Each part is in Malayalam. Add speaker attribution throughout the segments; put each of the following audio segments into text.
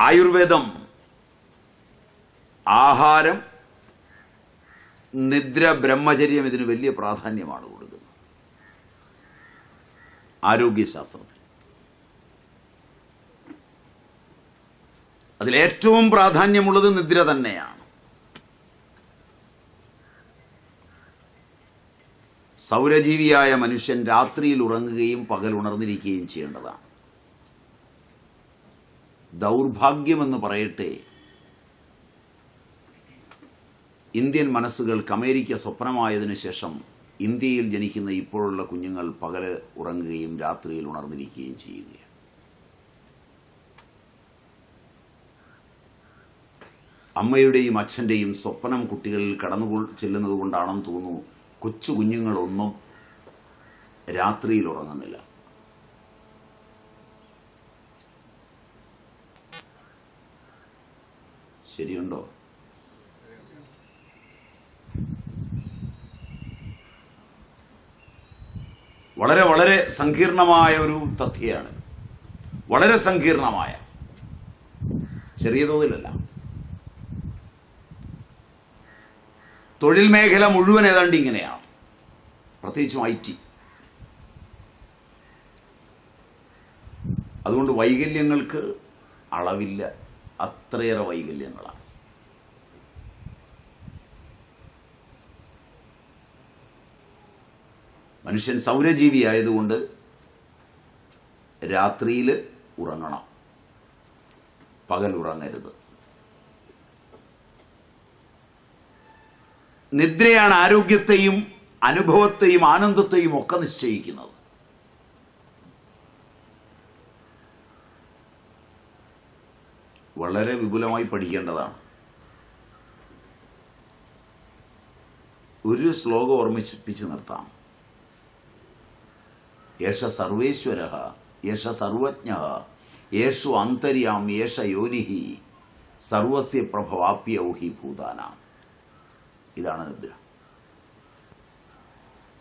Speaker 1: ആയുർവേദം ആഹാരം നിദ്ര ബ്രഹ്മചര്യം ഇതിന് വലിയ പ്രാധാന്യമാണ് കൊടുക്കുന്നത്. ആരോഗ്യശാസ്ത്രത്തിൽ. അതിലേറ്റവും പ്രാധാന്യമുള്ളത് നിദ്ര തന്നെയാണ്. സൗരജീവിയായ മനുഷ്യൻ രാത്രിയിൽ ഉറങ്ങുകയും പകൽ ഉണർന്നിരിക്കുകയും ചെയ്യേണ്ടതാണ്. ദൗർഭാഗ്യമെന്ന് പറയട്ടെ. ഇന്ത്യൻ മനസ്സുകൾക്ക് അമേരിക്ക സ്വപ്നമായതിനു ശേഷം ഇന്ത്യയിൽ ജനിക്കുന്ന ഇപ്പോഴുള്ള കുഞ്ഞുങ്ങൾ പകൽ ഉറങ്ങുകയും രാത്രിയിൽ ഉണർന്നിരിക്കുകയും ചെയ്യുകയാണ്. അമ്മയുടെയും അച്ഛന്റെയും സ്വപ്നം കുട്ടികളിൽ കടന്നു ചെല്ലുന്നത് കൊണ്ടാണെന്ന് തോന്നുന്നു കൊച്ചു കുഞ്ഞുങ്ങളൊന്നും രാത്രിയിൽ ഉറങ്ങുന്നില്ല. ശരിയുണ്ടോ? വളരെ വളരെ സങ്കീർണമായ ഒരു തഥ്യയാണ്. വളരെ സങ്കീർണമായ. ചെറിയ തോതിലല്ല. തൊഴിൽ മേഖല മുഴുവൻ ഏതാണ്ട് ഇങ്ങനെയാണ്. പ്രത്യേകിച്ചും ഐ ടി. അതുകൊണ്ട് വൈകല്യങ്ങൾക്ക് അളവില്ല. അത്രയേറെ വൈകല്യങ്ങളാണ്. മനുഷ്യൻ സൗരജീവി ആയതുകൊണ്ട് രാത്രിയിൽ ഉറങ്ങണം. പകൽ ഉറങ്ങരുത്. നിദ്രയാണ് ആരോഗ്യത്തെയും അനുഭവത്തെയും ആനന്ദത്തെയും ഒക്കെ നിശ്ചയിക്കുന്നത്. വളരെ വിപുലമായി പഠിക്കേണ്ടതാണ്. ഒരു ശ്ലോകം ഓർമ്മിപ്പിച്ച് നിർത്താം. യേശ സർവേശ്വര യേശ സർവജ്ഞ യേശു അന്തര്യാം യേശ യോനിഹി സർവസ്യ പ്രഭവാപ്യൗഹി ഭൂതാനാം. ഇതാണ് നിദ്ര.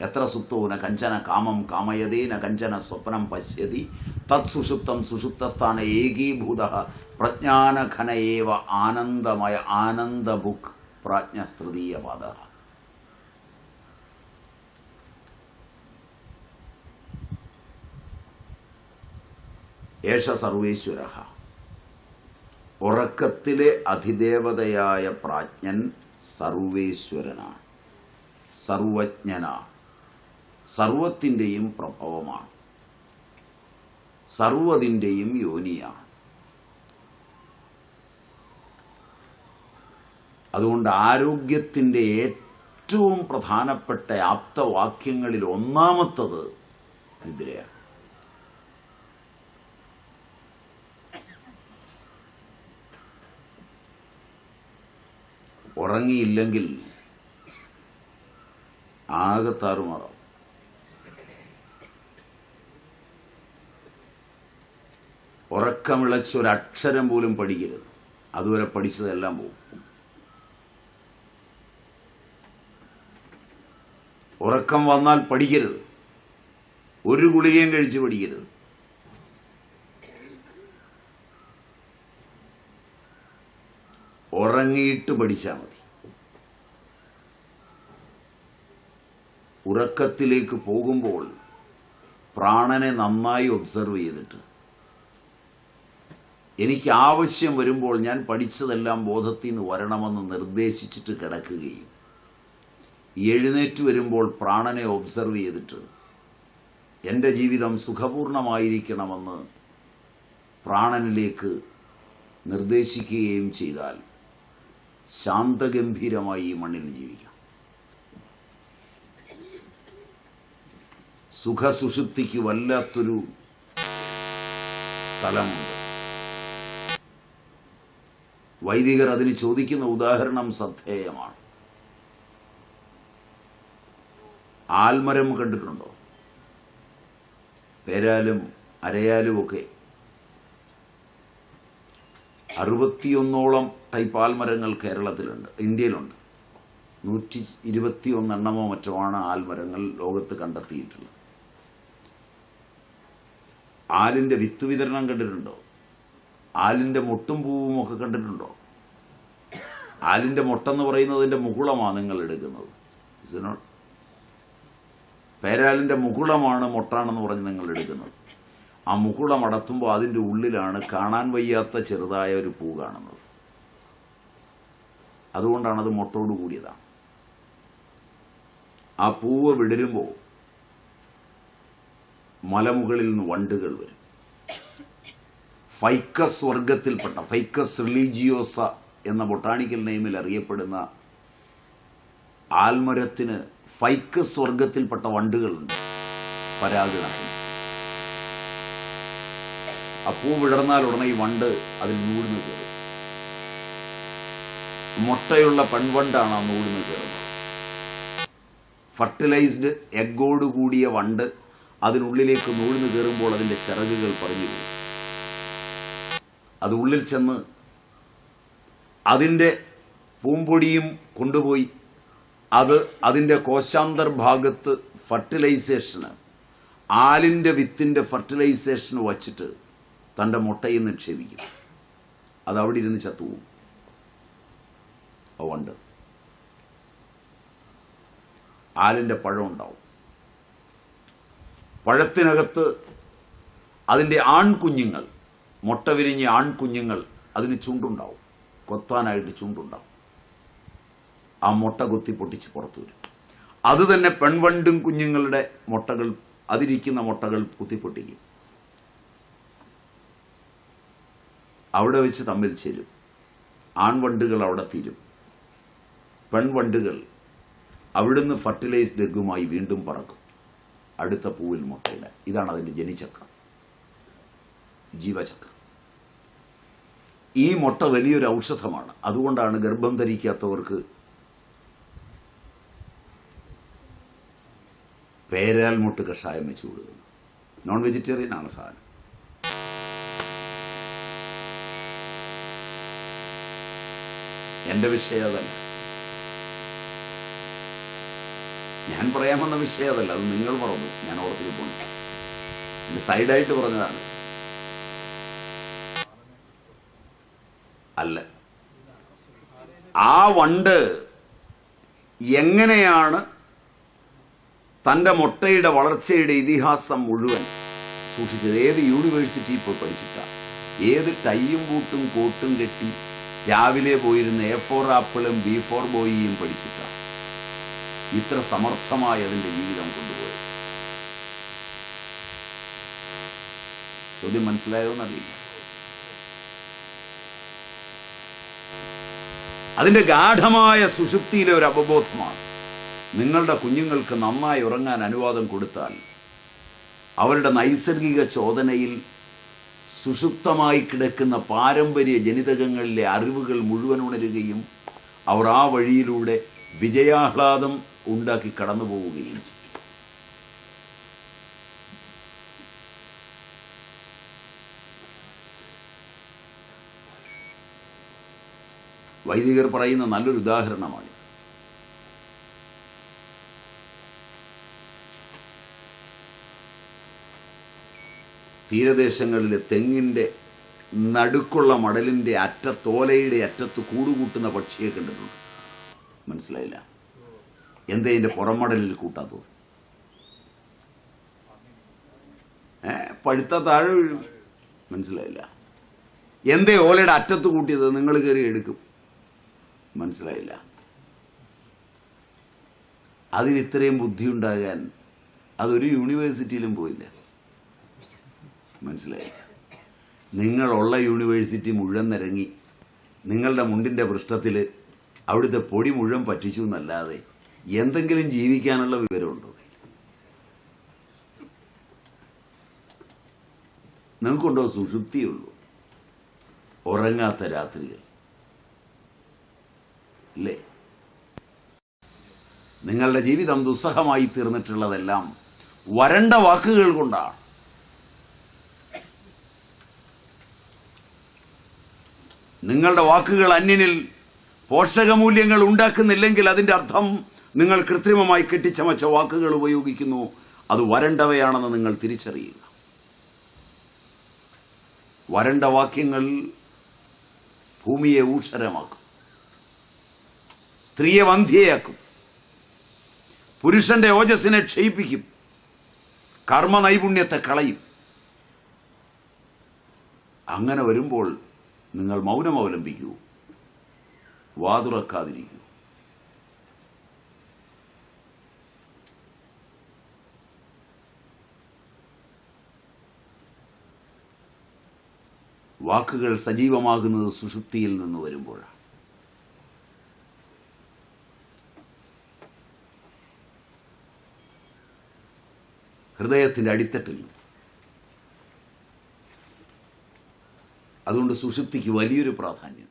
Speaker 1: എത്ര സുപ്തോ ന കഞ്ചന കാമം കാമയതേ ന കഞ്ചന സ്വപ്നം പശ്യതി. തത് സുഷുപ്തം സുഷുപ്തസ്ഥാന ഏകീഭൂത. പ്രജ്ഞാനഘന ഏവ ആനന്ദമയ ആനന്ദബുക്ക് പ്രാജ്ഞസ്തൃതീയപാദ. ഏഷ സർവേശ്വര. ഉറക്കത്തിലെ അധിദേവതയായ പ്രാജ്ഞൻ സർവേശ്വരനാണ്. സർവജ്ഞനാണ്. സർവത്തിന്റെയും പ്രഭവമാണ്. സർവതിന്റെയും യോനിയാണ്. അതുകൊണ്ട് ആരോഗ്യത്തിന്റെ ഏറ്റവും പ്രധാനപ്പെട്ട ആപ്തവാക്യങ്ങളിൽ ഒന്നാമത്തത് നിദ്രയാണ്. ഉറങ്ങിയില്ലെങ്കിൽ ആകെ താറുമാറാം ഉറക്കമിളച്ച് അക്ഷരം പോലും പഠിക്കരുത്. അതുവരെ പഠിച്ചതെല്ലാം പോകും. ഉറക്കം വന്നാൽ പഠിക്കരുത്. ഒരു ഗുളികയും കഴിച്ച് പഠിക്കരുത്. ഉറങ്ങിയിട്ട് പഠിച്ചാൽ മതി. ഉറക്കത്തിലേക്ക് പോകുമ്പോൾ പ്രാണനെ നന്നായി ഒബ്സർവ് ചെയ്തിട്ട് എനിക്ക് ആവശ്യം വരുമ്പോൾ ഞാൻ പഠിച്ചതെല്ലാം ബോധത്തിൽ നിന്ന് വരണമെന്ന് നിർദ്ദേശിച്ചിട്ട് കിടക്കുകയും എഴുന്നേറ്റ് വരുമ്പോൾ പ്രാണനെ ഒബ്സർവ് ചെയ്തിട്ട് എന്റെ ജീവിതം സുഖപൂർണമായിരിക്കണമെന്ന് പ്രാണനിലേക്ക് നിർദ്ദേശിക്കുകയും ചെയ്താൽ ശാന്തഗംഭീരമായി ഈ മണ്ണിൽ ജീവിക്കാം. സുഖസുഷുപ്തിക്ക് വല്ലാത്തൊരു തലമുണ്ട്. വൈദികർ അതിന് ചോദിക്കുന്ന ഉദാഹരണം ശ്രദ്ധേയമാണ് ആൽമരം കണ്ടിട്ടുണ്ടോ? പേരാലും അരയാലും ഒക്കെ. അറുപത്തിയൊന്നോളം ടൈപ്പ് ആൽമരങ്ങൾ കേരളത്തിലുണ്ട് ഇന്ത്യയിലുണ്ട്. നൂറ്റി ഇരുപത്തിയൊന്നെണ്ണമോ മറ്റോ ആണ് ആൽമരങ്ങൾ ലോകത്ത് കണ്ടെത്തിയിട്ടുള്ളത്. ആലിന്റെ വിത്ത് വിതരണം കണ്ടിട്ടുണ്ടോ? ആലിന്റെ മുട്ടും പൂവും ഒക്കെ കണ്ടിട്ടുണ്ടോ? ആലിന്റെ മുട്ടെന്ന് പറയുന്നതിന്റെ മുകുളമാണ് നിങ്ങൾ എടുക്കുന്നത്. Is not? പേരാലിന്റെ മുകുളമാണ് മുട്ടാണെന്ന് പറഞ്ഞ് നിങ്ങൾ എടുക്കുന്നത്. ആ മുകുളം അടത്തുമ്പോൾ അതിന്റെ ഉള്ളിലാണ് കാണാൻ വയ്യാത്ത ചെറുതായ ഒരു പൂ കാണുന്നത്. അതുകൊണ്ടാണ് അത് മൊട്ടോട് കൂടിയതാണ്. ആ പൂവ് വിടരുമ്പോൾ മലമുകളിൽ നിന്ന് വണ്ടുകൾ വരും. ഫൈക്കസ് വർഗത്തിൽപ്പെട്ട ഫൈക്കസ് റിലീജിയോസ എന്ന ബൊട്ടാണിക്കൽ നെയിമിൽ അറിയപ്പെടുന്ന ആൽമരത്തിന് ഫൈക്കസ് വർഗത്തിൽപ്പെട്ട വണ്ടുകളുണ്ട്. പരാഗണായി. അപ്പൂ വിടർന്നാൽ ഉടനെ ഈ വണ്ട് അതിൽ നൂടുന്ന് കയറും. മുട്ടയുള്ള പെൺവണ്ടാണ് ആ നൂടുന്ന് കയറുന്നത്. ഫർട്ടിലൈസ്ഡ് എഗ്ഗോട് വണ്ട് അതിനുള്ളിലേക്ക് നൂടുന്ന് കയറുമ്പോൾ അതിന്റെ ചിറകുകൾ പറഞ്ഞു പോകും. അത് ഉള്ളിൽ ചെന്ന് അതിന്റെ പൂമ്പൊടിയും കൊണ്ടുപോയി. അത് അതിന്റെ കോശാന്തർ ഭാഗത്ത് ഫർട്ടിലൈസേഷന് ആലിന്റെ വിത്തിന്റെ ഫർട്ടിലൈസേഷന് വച്ചിട്ട് തന്റെ മുട്ടയിൽ നിക്ഷേപിക്കും. അത് അവിടെ ഇരുന്ന് ചത്തുപോകും. അതുകൊണ്ട് ആലിന്റെ പഴം ഉണ്ടാവും. പഴത്തിനകത്ത് അതിന്റെ ആൺകുഞ്ഞുങ്ങൾ മുട്ട വിരിഞ്ഞ ആൺകുഞ്ഞുങ്ങൾ അതിന് ചൂണ്ടുണ്ടാവും. കൊത്താനായിട്ട് ചൂണ്ടുണ്ടാവും. ആ മുട്ട കൊത്തി പൊട്ടിച്ച് പുറത്തു വരും. അത് തന്നെ പെൺവണ്ടും കുഞ്ഞുങ്ങളുടെ മുട്ടകൾ അതിരിക്കുന്ന മുട്ടകൾ കുത്തിപ്പൊട്ടിക്കും അവിടെ വെച്ച് തമ്മിൽ ചേരും. ആൺവണ്ടുകൾ അവിടെ തീരും. പെൺവണ്ടുകൾ അവിടുന്ന് ഫർട്ടിലൈസ്ഡ് എഗ്ഗുമായി വീണ്ടും പറക്കും. അടുത്ത പൂവിൽ മുട്ടയിടാൻ. ഇതാണ് അതിന്റെ ജനിചക്രം ജീവചക്രം. ഈ മുട്ട വലിയൊരു ഔഷധമാണ്. അതുകൊണ്ടാണ് ഗർഭം ധരിക്കാത്തവർക്ക് പേരാൽ മുട്ട് കഷായം വെച്ച് കൊടുക്കുന്നത്. നോൺ വെജിറ്റേറിയൻ ആണ് സാധനം. എന്റെ വിഷയം അതല്ല. ഞാൻ പറയാൻ വന്ന വിഷയം അതല്ല. അത് നിങ്ങൾ പറഞ്ഞു ഞാൻ ഓർത്തിട്ട് എന്റെ സൈഡായിട്ട് പറഞ്ഞതാണ്. അല്ല. ആ വണ്ട് എങ്ങനെയാണ് തന്റെ മുട്ടയുടെ വളർച്ചയുടെ ഇതിഹാസം മുഴുവൻ സൂക്ഷിച്ചത്? ഏത് യൂണിവേഴ്സിറ്റി ഇപ്പോൾ പഠിച്ചിട്ടാണ് ഏത് ടൈയും ബൂട്ടും കോട്ടും കെട്ടി രാവിലെ പോയിരുന്ന എ ഫോർ ആപ്പിളും ബി ഫോർ ബോയിയും പഠിച്ചിട്ടാണ് ഇത്ര സമർത്ഥമായ അതിന്റെ ജീവിതം കൊണ്ടുപോയത്. ചോദ്യം മനസ്സിലായോ എന്നറിയില്ല. അതിന്റെ ഗാഠമായ സുഷുപ്തിയിലെ ഒരു അവബോധമാണ്. നിങ്ങളുടെ കുഞ്ഞുങ്ങൾക്ക് നന്നായി ഉറങ്ങാൻ അനുവാദം കൊടുത്താൽ അവരുടെ നൈസർഗിക ചോദനയിൽ സുഷുപ്തമായി കിടക്കുന്ന പാരമ്പര്യ ജനിതകങ്ങളിലെ അറിവുകൾ മുഴുവൻ ഉണരുകയും അവർ ആ വഴിയിലൂടെ വിജയാഹ്ലാദം ഉണ്ടാക്കി കടന്നു പോവുകയും ചെയ്യും. വൈദികർ പറയുന്ന നല്ലൊരു ഉദാഹരണമാണ് തീരദേശങ്ങളിലെ തെങ്ങിന്റെ നടുക്കുള്ള മടലിന്റെ അറ്റത്തോലയുടെ അറ്റത്ത് കൂടുകൂട്ടുന്ന പക്ഷിയെ കണ്ടിട്ടുണ്ട്. മനസ്സിലായില്ല? എന്തേ ഇതിന്റെ പുറമടലിൽ കൂട്ടാത്തത്? ഏ പഴുത്ത താഴെ വീഴും. മനസ്സിലായില്ല? എന്തേ ഓലയുടെ അറ്റത്ത് കൂട്ടിയത്? നിങ്ങൾ കയറി എടുക്കും. മനസ്സിലായില്ല. അതിന് ഇത്രയും ബുദ്ധി ഉണ്ടാകാൻ അതൊരു യൂണിവേഴ്സിറ്റിയിലും പോയില്ല. മനസ്സിലായില്ല. നിങ്ങളുള്ള യൂണിവേഴ്സിറ്റി മുഴുവൻ നിരങ്ങി. നിങ്ങളുടെ മുണ്ടിന്റെ പൃഷ്ഠത്തിൽ അവിടുത്തെ പൊടി മുഴുവൻ പറ്റിച്ചു എന്നല്ലാതെ എന്തെങ്കിലും ജീവിക്കാനുള്ള വിവരമുണ്ടോ? നിങ്ങൾക്കുണ്ടോ സുഷുപ്തിയുള്ളൂ? ഉറങ്ങാത്ത രാത്രികൾ. ഇല്ലേ നിങ്ങളുടെ ജീവിതം ദുസ്സഹമായി തീർന്നിട്ടുള്ളതെല്ലാം വരണ്ട വാക്കുകൾ കൊണ്ടാണ്. നിങ്ങളുടെ വാക്കുകൾ അന്യനിൽ പോഷകമൂല്യങ്ങൾ ഉണ്ടാക്കുന്നില്ലെങ്കിൽ അതിന്റെ അർത്ഥം നിങ്ങൾ കൃത്രിമമായി കെട്ടിച്ചമച്ച വാക്കുകൾ ഉപയോഗിക്കുന്നു. അത് വരണ്ടവയാണെന്ന് നിങ്ങൾ തിരിച്ചറിയുക. വരണ്ട വാക്യങ്ങൾ ഭൂമിയെ ഊഷരമാക്കും സ്ത്രീയെ വന്ധ്യയാക്കും. പുരുഷന്റെ ഓജസ്സിനെ ക്ഷയിപ്പിക്കും. കർമ്മ നൈപുണ്യത്തെ കളയും. അങ്ങനെ വരുമ്പോൾ നിങ്ങൾ മൗനം അവലംബിക്കൂ. വാതുറക്കാതിരിക്കൂ. വാക്കുകൾ സജീവമാകുന്നത് സുഷുപ്തിയിൽ നിന്ന് വരുമ്പോഴാണ്. ഹൃദയത്തിന്റെ അടിത്തട്ടിൽ. അതുകൊണ്ട് സുഷുപ്തിക്ക് വലിയൊരു പ്രാധാന്യം.